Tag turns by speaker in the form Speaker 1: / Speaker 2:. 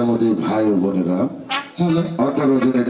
Speaker 1: আমাদের ভাই বোনেরা অর্থাৎ